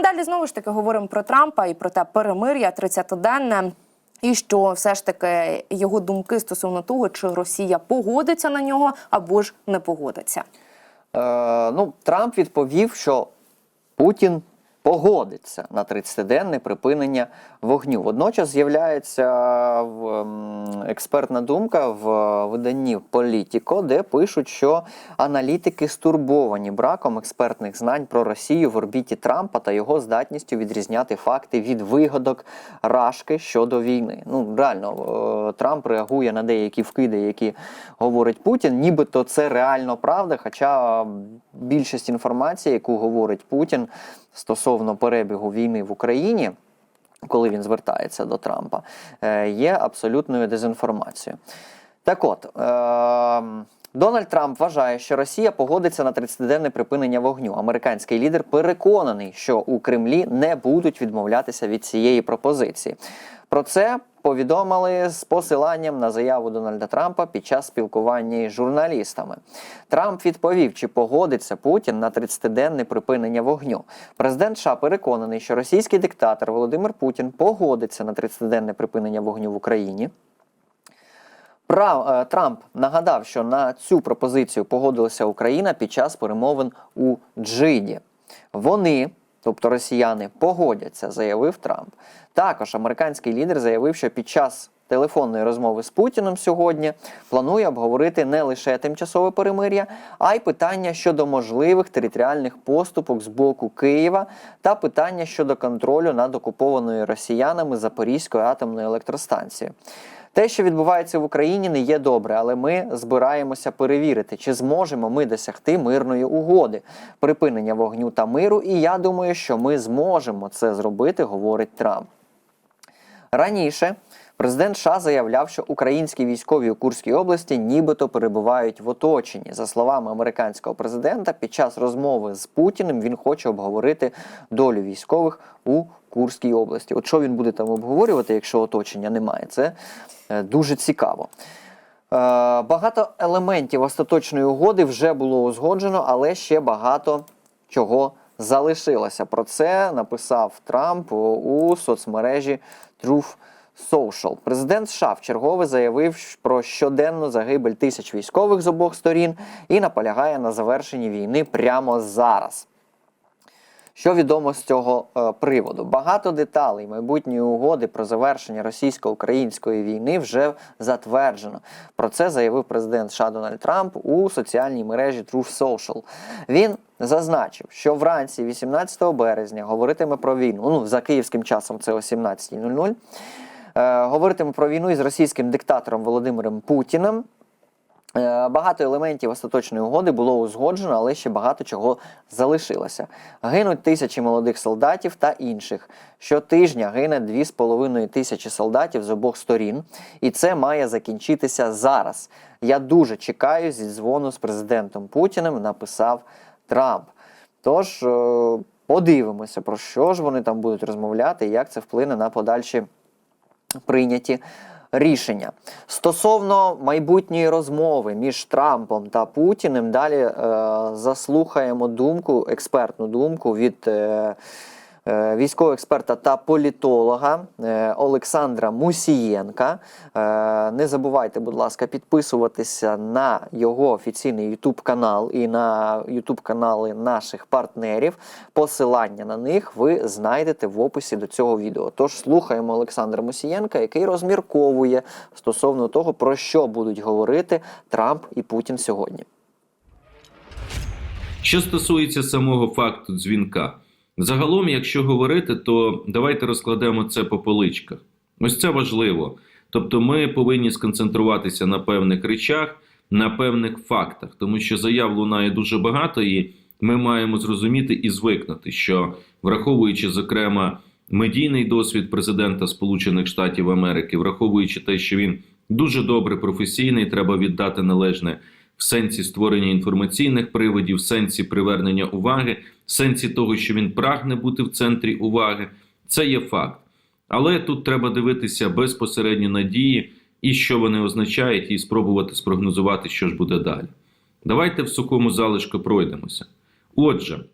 далі знову ж таки говоримо про Трампа і про те перемир'я 30-денне. І що все ж таки його думки стосовно того, чи Росія погодиться на нього або ж не погодиться. Е, ну, Трамп відповів, що Путін погодиться на 30-денне припинення вогню. Водночас з'являється ем, експертна думка в виданні Політіко, де пишуть, що аналітики стурбовані браком експертних знань про Росію в орбіті Трампа та його здатністю відрізняти факти від вигадок Рашки щодо війни. Ну реально, е, Трамп реагує на деякі вкиди, які говорить Путін, нібито це реально правда. Хоча більшість інформації, яку говорить Путін стосовно перебігу війни в Україні. Коли він звертається до Трампа, е, є абсолютною дезінформацією. Так от, е, Дональд Трамп вважає, що Росія погодиться на 30-денне припинення вогню. Американський лідер переконаний, що у Кремлі не будуть відмовлятися від цієї пропозиції. Про це повідомили з посиланням на заяву Дональда Трампа під час спілкування із журналістами. Трамп відповів, чи погодиться Путін на 30-денне припинення вогню. Президент США переконаний, що російський диктатор Володимир Путін погодиться на 30-денне припинення вогню в Україні. Е, Трамп нагадав, що на цю пропозицію погодилася Україна під час перемовин у Джиді. Вони, тобто росіяни, погодяться, заявив Трамп. Також американський лідер заявив, що під час телефонної розмови з Путіним сьогодні планує обговорити не лише тимчасове перемир'я, а й питання щодо можливих територіальних поступок з боку Києва та питання щодо контролю над окупованою росіянами Запорізькою атомною електростанцією. Те, що відбувається в Україні, не є добре, але ми збираємося перевірити, чи зможемо ми досягти мирної угоди, припинення вогню та миру. І я думаю, що ми зможемо це зробити, говорить Трамп. Раніше президент США заявляв, що українські військові у Курській області нібито перебувають в оточенні. За словами американського президента, під час розмови з Путіним він хоче обговорити долю військових у Курській області. От що він буде там обговорювати, якщо оточення немає, це е, дуже цікаво. Е, Багато елементів остаточної угоди вже було узгоджено, але ще багато чого залишилося. Про це написав Трамп у соцмережі Truth Social. Президент США вчергове заявив про щоденну загибель тисяч військових з обох сторін і наполягає на завершенні війни прямо зараз. Що відомо з цього е, приводу? Багато деталей майбутньої угоди про завершення російсько-української війни вже затверджено. Про це заявив президент США Дональд Трамп у соціальній мережі Truth Social. Він зазначив, що вранці 18 березня говоритиме про війну. Ну за київським часом це о 17.00. Е, говоритиме про війну із російським диктатором Володимиром Путіним. Е, Багато елементів остаточної угоди було узгоджено, але ще багато чого залишилося. Гинуть тисячі молодих солдатів та інших. Щотижня гине 2,5 тисячі солдатів з обох сторін, і це має закінчитися зараз. Я дуже чекаю зі дзвону з президентом Путіним, написав Трамп. Тож е, подивимося, про що ж вони там будуть розмовляти, і як це вплине на подальші прийняті рішення. Стосовно майбутньої розмови між Трампом та Путіним, далі е, заслухаємо думку, експертну думку від е, військового експерта та політолога е, Олександра Мусієнка. Е, не забувайте, будь ласка, підписуватися на його офіційний YouTube канал і на YouTube канали наших партнерів. Посилання на них ви знайдете в описі до цього відео. Тож слухаємо Олександра Мусієнка, який розмірковує стосовно того, про що будуть говорити Трамп і Путін сьогодні. Що стосується самого факту дзвінка, загалом, якщо говорити, то давайте розкладемо це по поличках. Ось це важливо. Тобто, ми повинні сконцентруватися на певних речах, на певних фактах, тому що заяв лунає дуже багато, і ми маємо зрозуміти і звикнути, що враховуючи, зокрема, медійний досвід президента Сполучених Штатів Америки, враховуючи те, що він дуже добре професійний, треба віддати належне в сенсі створення інформаційних приводів, в сенсі привернення уваги, в сенсі того, що він прагне бути в центрі уваги. Це є факт. Але тут треба дивитися безпосередньо на дії і що вони означають, і спробувати спрогнозувати, що ж буде далі. Давайте в сухому залишку пройдемося. Отже,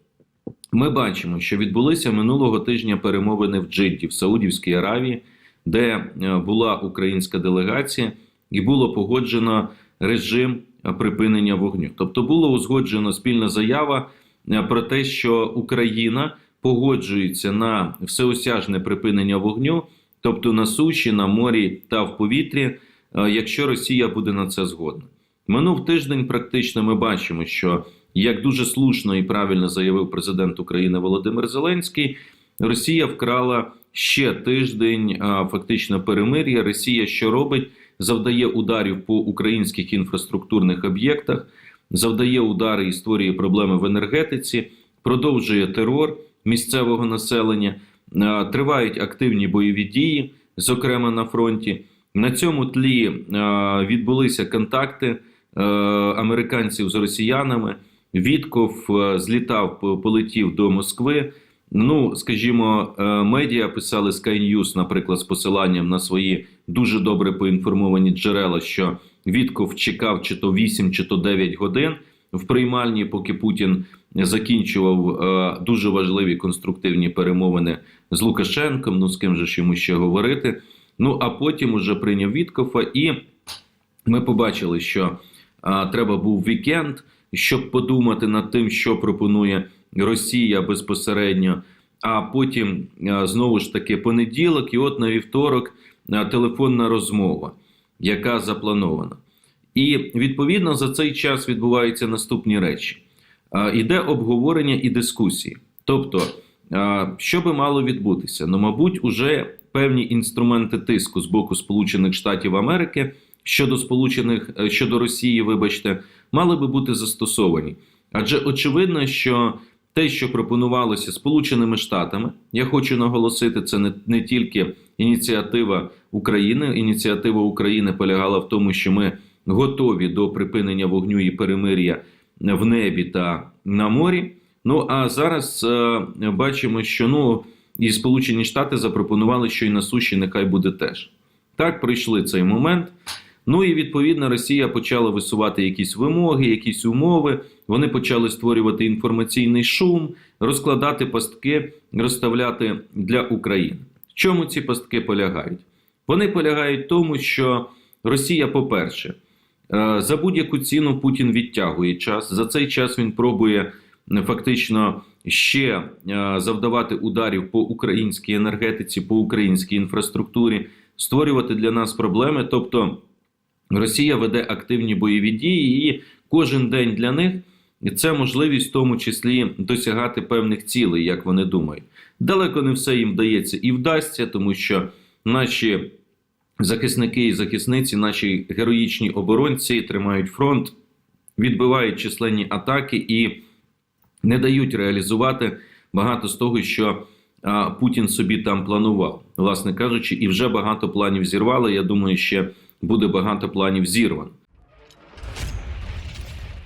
Ми бачимо, що відбулися минулого тижня перемовини в Джидді в Саудівській Аравії, де е, була українська делегація, і було погоджено режим припинення вогню. Тобто було узгоджено спільна заява е, про те, що Україна погоджується на всеосяжне припинення вогню, тобто на суші, на морі та в повітрі, е, якщо Росія буде на це згодна. Минув тиждень. Практично ми бачимо, що як дуже слушно і правильно заявив президент України Володимир Зеленський, Росія вкрала ще тиждень фактично перемир'я. Росія що робить? Завдає ударів по українських інфраструктурних об'єктах, завдає удари і створює проблеми в енергетиці, продовжує терор місцевого населення, тривають активні бойові дії, зокрема на фронті. На цьому тлі відбулися контакти е, американців з росіянами. Вітков е, злітав, полетів до Москви. Ну, скажімо, е, медіа писали Sky News, наприклад, з посиланням на свої дуже добре поінформовані джерела, що Вітков чекав чи то 8, чи то 9 годин в приймальні, поки Путін закінчував е, дуже важливі конструктивні перемовини з Лукашенком. Ну з ким же ж йому ще говорити. Ну а потім уже прийняв Віткофа, і ми побачили, що треба був вікенд, щоб подумати над тим, що пропонує Росія безпосередньо. А потім знову ж таки понеділок, і от на вівторок телефонна розмова, яка запланована. І відповідно за цей час відбуваються наступні речі: А, іде обговорення і дискусії. Тобто, що би мало відбутися? Ну, мабуть, уже певні інструменти тиску з боку Сполучених Штатів Америки щодо Сполучених е, щодо Росії, вибачте, мали би бути застосовані. Адже очевидно, що те, що пропонувалося Сполученими Штатами, я хочу наголосити, це не, не тільки ініціатива України. Ініціатива України полягала в тому, що ми готові до припинення вогню і перемир'я в небі та на морі. Ну а зараз е, бачимо, що ну і Сполучені Штати запропонували, що і на суші нехай буде теж. Так, пройшли цей момент. Ну і відповідно Росія почала висувати якісь вимоги, якісь умови. Вони почали створювати інформаційний шум, розкладати пастки, розставляти для України. В чому ці пастки полягають? Вони полягають в тому, що Росія, по-перше, е, за будь-яку ціну Путін відтягує час. За цей час він пробує фактично ще е, завдавати ударів по українській енергетиці, по українській інфраструктурі, створювати для нас проблеми. Тобто Росія веде активні бойові дії, і кожен день для них це можливість в тому числі досягати певних цілей, як вони думають. Далеко не все їм вдається і вдасться, тому що наші захисники і захисниці, наші героїчні оборонці тримають фронт, відбивають численні атаки і не дають реалізувати багато з того, що Путін собі там планував, власне кажучи, і вже багато планів зірвали. Я думаю, ще буде багато планів зірвано.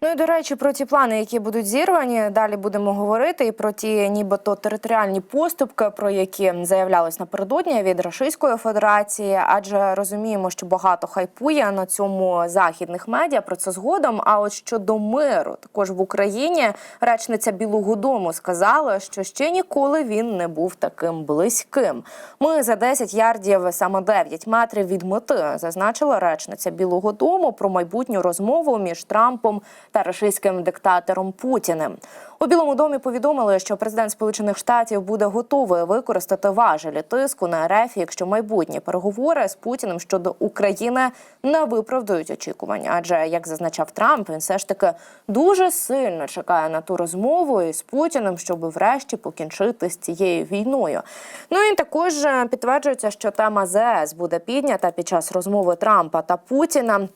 Ну і до речі, про ті плани, які будуть зірвані, далі будемо говорити і про ті, нібито територіальні поступки, про які заявлялось напередодні від Російської Федерації, адже розуміємо, що багато хайпує на цьому західних медіа. Про це згодом. А от щодо миру, також в Україні речниця Білого Дому сказала, що ще ніколи він не був таким близьким. Ми за 10 ярдів, саме 9 метрів від мети, зазначила речниця Білого Дому про майбутню розмову між Трампом та російським диктатором Путіним. У Білому домі повідомили, що президент Сполучених Штатів буде готовий використати важелі тиску на РФ, якщо майбутні переговори з Путіним щодо України не виправдують очікування. Адже як зазначав Трамп, він все ж таки дуже сильно чекає на ту розмову із Путіним, щоб врешті покінчити з цією війною. Ну і також е, підтверджується, що тема ЗС буде піднята під час розмови Трампа та Путіна.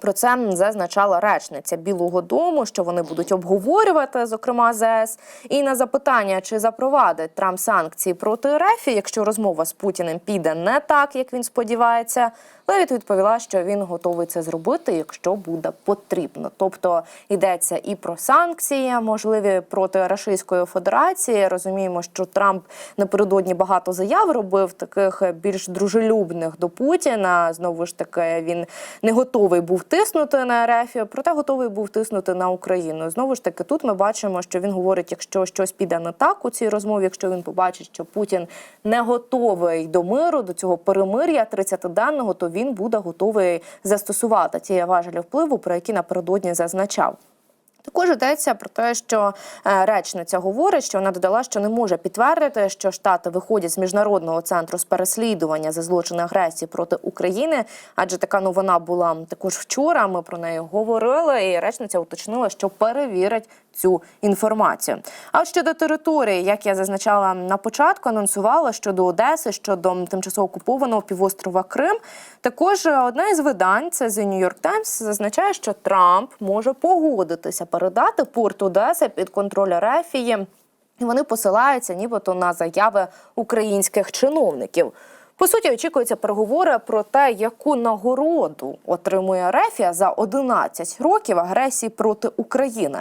Про це зазначала речниця Білого Дому, що вони будуть обговорювати, зокрема ЗС. І на запитання, чи запровадить Трамп санкції проти РФ, якщо розмова з Путіним піде не так, як він сподівається, Левіт відповіла, що він готовий це зробити, якщо буде потрібно. Тобто йдеться і про санкції, можливі проти Російської Федерації. Розуміємо, що Трамп напередодні багато заяв робив, таких більш дружелюбних до Путіна. Знову ж таки, він не готовий був тиснути на РФ, проте готовий був тиснути на Україну. Знову ж таки, тут ми бачимо, що він говорить, якщо щось піде не так у цій розмові, якщо він побачить, що Путін не готовий до миру, до цього перемир'я 30-денного, то він буде готовий застосувати ті важелі впливу, про які напередодні зазначав. Також йдеться про те, що е, речниця говорить, що вона додала, що не може підтвердити, що Штати виходять з міжнародного центру з переслідування за злочини агресії проти України, адже така новина була також вчора. Ми про неї говорили, і речниця уточнила, що перевірить цю інформацію. А от щодо території, як я зазначала на початку, анонсувала щодо Одеси, щодо тимчасово окупованого півострова Крим. Також е, одне із видань, це The New York Times, зазначає, що Трамп може погодитися передати порт Одеси під контроль Рефії. І вони посилаються нібито на заяви українських чиновників. По суті, очікуються переговори про те, яку нагороду отримує Рефія за 11 років агресії проти України.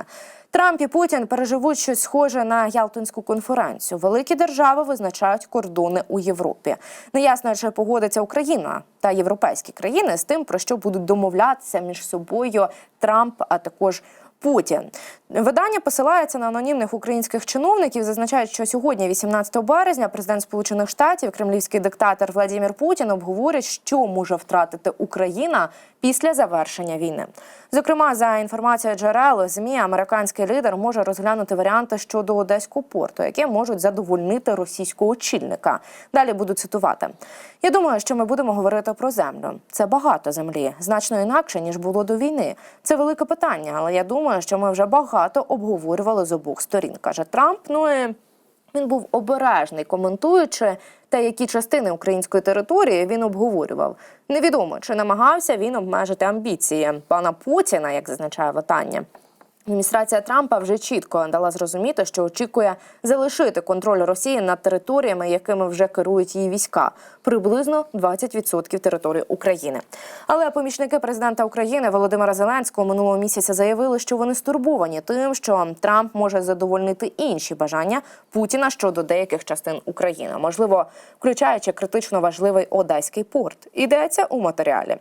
Трамп і Путін переживуть щось схоже на Ялтинську конференцію. Великі держави визначають кордони у Європі. Неясно, чи погодиться Україна та європейські країни з тим, про що будуть домовлятися між собою Трамп, а також Путін. Видання посилається на анонімних українських чиновників. Зазначають, що сьогодні, 18 березня, президент Сполучених Штатів, кремлівський диктатор Владимир Путін обговорять, що може втратити Україна після завершення війни. Зокрема, за інформацією джерел змі, американський лідер може розглянути варіанти щодо одеського порту, які можуть задовольнити російського очільника. Далі буду цитувати. Я думаю, що ми будемо говорити про землю. Це багато землі, значно інакше ніж було до війни. Це велике питання, але я думаю, що ми вже багато обговорювали з обох сторін, каже Трамп. Ну і він був обережний, коментуючи те, які частини української території він обговорював. Невідомо, чи намагався він обмежити амбіції пана Путіна, як зазначає видання. Адміністрація Трампа вже чітко дала зрозуміти, що очікує залишити контроль Росії над територіями, якими вже керують її війська, приблизно 20% території України. Але помічники президента України Володимира Зеленського минулого місяця заявили, що вони стурбовані тим, що Трамп може задовольнити інші бажання Путіна щодо деяких частин України, можливо, включаючи критично важливий Одеський порт. Йдеться у матеріалі.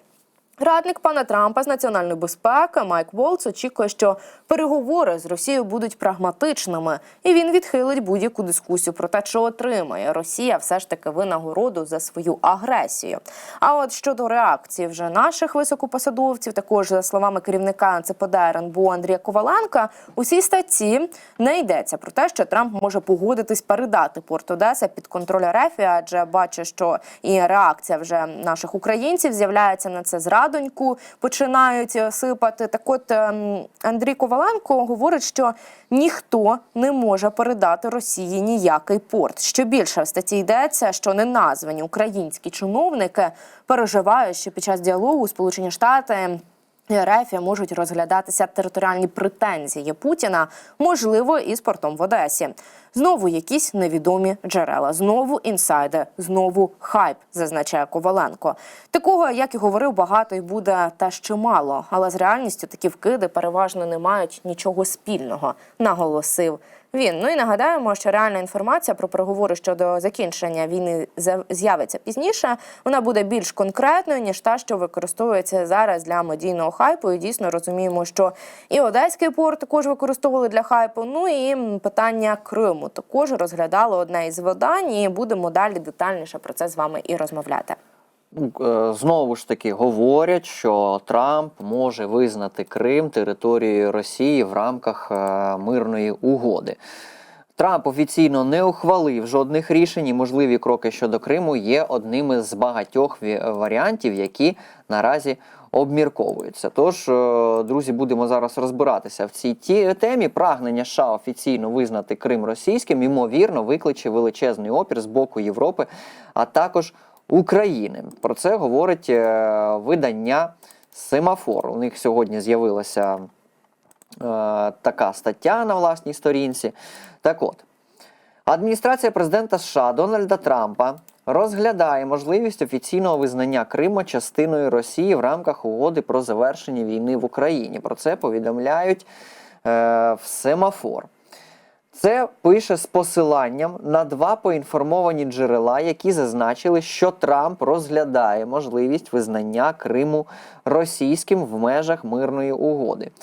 Радник пана Трампа з національної безпеки Майк Волц очікує, що переговори з Росією будуть прагматичними, і він відхилить будь-яку дискусію про те, чи отримає Росія все ж таки винагороду за свою агресію. А от щодо реакції вже наших високопосадовців, також за словами керівника НЦПД РНБО Андрія Коваленка, у цій статті не йдеться про те, що Трамп може погодитись передати порт Одеса під контроль РФ, адже бачить, що і реакція вже наших українців з'являється на це зрадоньку, починають е, сипати. Так от ем, Андрій Коваленко говорить, що ніхто не може передати Росії ніякий порт. Що більше в статті йдеться, що неназвані українські чиновники переживають, що під час діалогу Сполучені Штати. РФ можуть розглядатися територіальні претензії Путіна, можливо, і з портом в Одесі. Знову якісь невідомі джерела, знову інсайди, знову хайп, зазначає Коваленко. Такого, як і говорив, багато і буде та ще мало. але з реальністю такі вкиди переважно не мають нічого спільного, наголосив він. Ну і нагадаємо, що реальна інформація про переговори щодо закінчення війни з'явиться пізніше. Вона буде більш конкретною ніж та, що використовується зараз для медійного хайпу. І дійсно розуміємо, що і Одеський порт також використовували для хайпу. Ну і питання Криму також розглядало одне із видань. І будемо далі детальніше про це з вами і розмовляти. Ну, е, Знову ж таки говорять, що Трамп може визнати Крим територією Росії в рамках е, мирної угоди. Трамп офіційно не ухвалив жодних рішень, і можливі кроки щодо Криму є одним із багатьох варіантів, які наразі обмірковуються. Тож, е, друзі, будемо зараз розбиратися в цій темі. Прагнення США офіційно визнати Крим російським, ймовірно, викличе величезний опір з боку Європи, а також України. Про це говорить е, видання Семафор. У них сьогодні з'явилася е, така стаття на власній сторінці. Так от, адміністрація президента США Дональда Трампа розглядає можливість офіційного визнання Криму частиною Росії в рамках угоди про завершення війни в Україні. Про це повідомляють е, в Семафор. Це пише з посиланням на два поінформовані джерела, які зазначили, що Трамп розглядає можливість визнання Криму російським в межах мирної угоди.